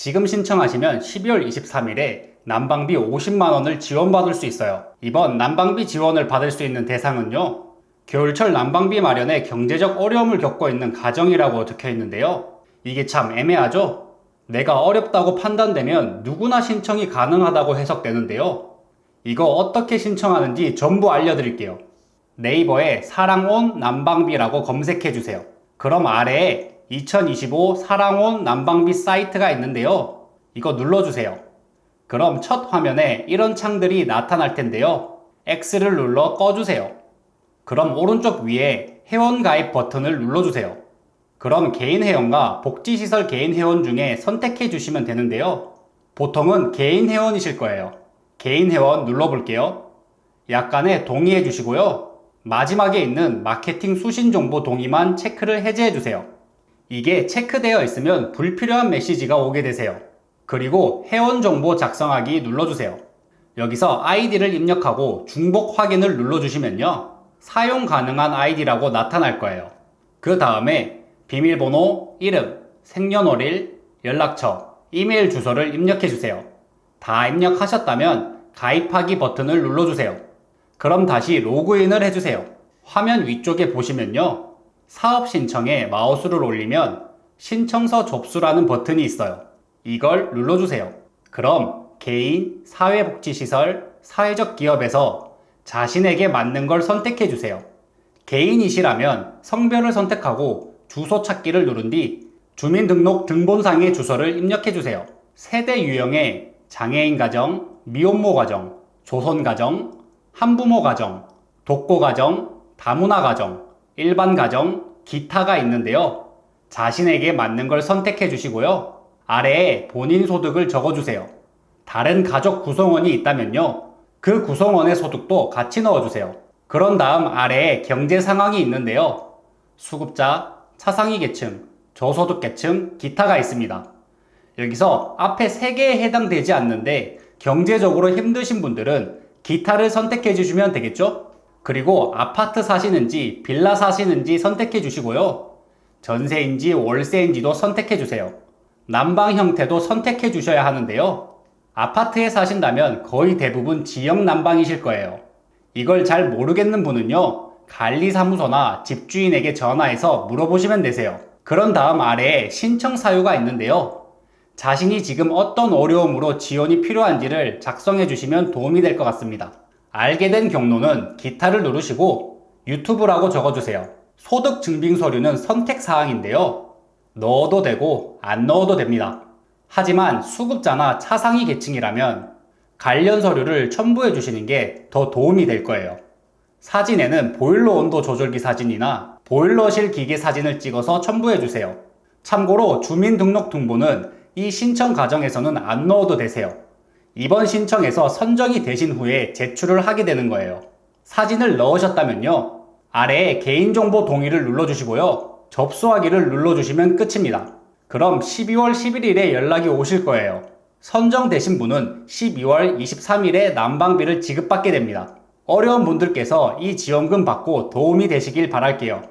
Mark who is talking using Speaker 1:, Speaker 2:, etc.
Speaker 1: 지금 신청하시면 12월 23일에 난방비 50만원을 지원받을 수 있어요. 이번 난방비 지원을 받을 수 있는 대상은요. 겨울철 난방비 마련에 경제적 어려움을 겪고 있는 가정이라고 적혀 있는데요. 이게 참 애매하죠? 내가 어렵다고 판단되면 누구나 신청이 가능하다고 해석되는데요. 이거 어떻게 신청하는지 전부 알려드릴게요. 네이버에 사랑온 난방비라고 검색해 주세요. 그럼 아래에 2025 사랑온 난방비 사이트가 있는데요. 이거 눌러주세요. 그럼 첫 화면에 이런 창들이 나타날 텐데요. X를 눌러 꺼주세요. 그럼 오른쪽 위에 회원 가입 버튼을 눌러주세요. 그럼 개인 회원과 복지시설 개인 회원 중에 선택해 주시면 되는데요. 보통은 개인 회원이실 거예요. 개인 회원 눌러볼게요. 약간의 동의해 주시고요. 마지막에 있는 마케팅 수신 정보 동의만 체크를 해제해 주세요. 이게 체크되어 있으면 불필요한 메시지가 오게 되세요. 그리고 회원 정보 작성하기 눌러주세요. 여기서 아이디를 입력하고 중복 확인을 눌러주시면요. 사용 가능한 아이디라고 나타날 거예요. 그 다음에 비밀번호, 이름, 생년월일, 연락처, 이메일 주소를 입력해 주세요. 다 입력하셨다면 가입하기 버튼을 눌러주세요. 그럼 다시 로그인을 해주세요. 화면 위쪽에 보시면요. 사업 신청에 마우스를 올리면 신청서 접수라는 버튼이 있어요. 이걸 눌러주세요. 그럼 개인, 사회복지시설, 사회적 기업에서 자신에게 맞는 걸 선택해 주세요. 개인이시라면 성별을 선택하고 주소 찾기를 누른 뒤 주민등록 등본상의 주소를 입력해 주세요. 세대 유형의 장애인 가정, 미혼모 가정, 조선 가정, 한부모 가정, 독거 가정, 다문화 가정, 일반 가정, 기타가 있는데요. 자신에게 맞는 걸 선택해 주시고요. 아래에 본인 소득을 적어 주세요. 다른 가족 구성원이 있다면요. 그 구성원의 소득도 같이 넣어 주세요. 그런 다음 아래에 경제 상황이 있는데요. 수급자, 차상위 계층, 저소득 계층, 기타가 있습니다. 여기서 앞에 3개에 해당되지 않는데 경제적으로 힘드신 분들은 기타를 선택해 주시면 되겠죠? 그리고 아파트 사시는지 빌라 사시는지 선택해 주시고요. 전세인지 월세인지도 선택해 주세요. 난방 형태도 선택해 주셔야 하는데요. 아파트에 사신다면 거의 대부분 지역 난방이실 거예요. 이걸 잘 모르겠는 분은요. 관리사무소나 집주인에게 전화해서 물어보시면 되세요. 그런 다음 아래에 신청 사유가 있는데요. 자신이 지금 어떤 어려움으로 지원이 필요한지를 작성해 주시면 도움이 될 것 같습니다. 알게 된 경로는 기타를 누르시고 유튜브라고 적어주세요. 소득 증빙 서류는 선택 사항인데요. 넣어도 되고 안 넣어도 됩니다. 하지만 수급자나 차상위 계층이라면 관련 서류를 첨부해 주시는 게 더 도움이 될 거예요. 사진에는 보일러 온도 조절기 사진이나 보일러실 기계 사진을 찍어서 첨부해 주세요. 참고로 주민등록등본은 이 신청 과정에서는 안 넣어도 되세요. 이번 신청에서 선정이 되신 후에 제출을 하게 되는 거예요. 사진을 넣으셨다면요. 아래에 개인정보 동의를 눌러주시고요. 접수하기를 눌러주시면 끝입니다. 그럼 12월 11일에 연락이 오실 거예요. 선정되신 분은 12월 23일에 난방비를 지급받게 됩니다. 어려운 분들께서 이 지원금 받고 도움이 되시길 바랄게요.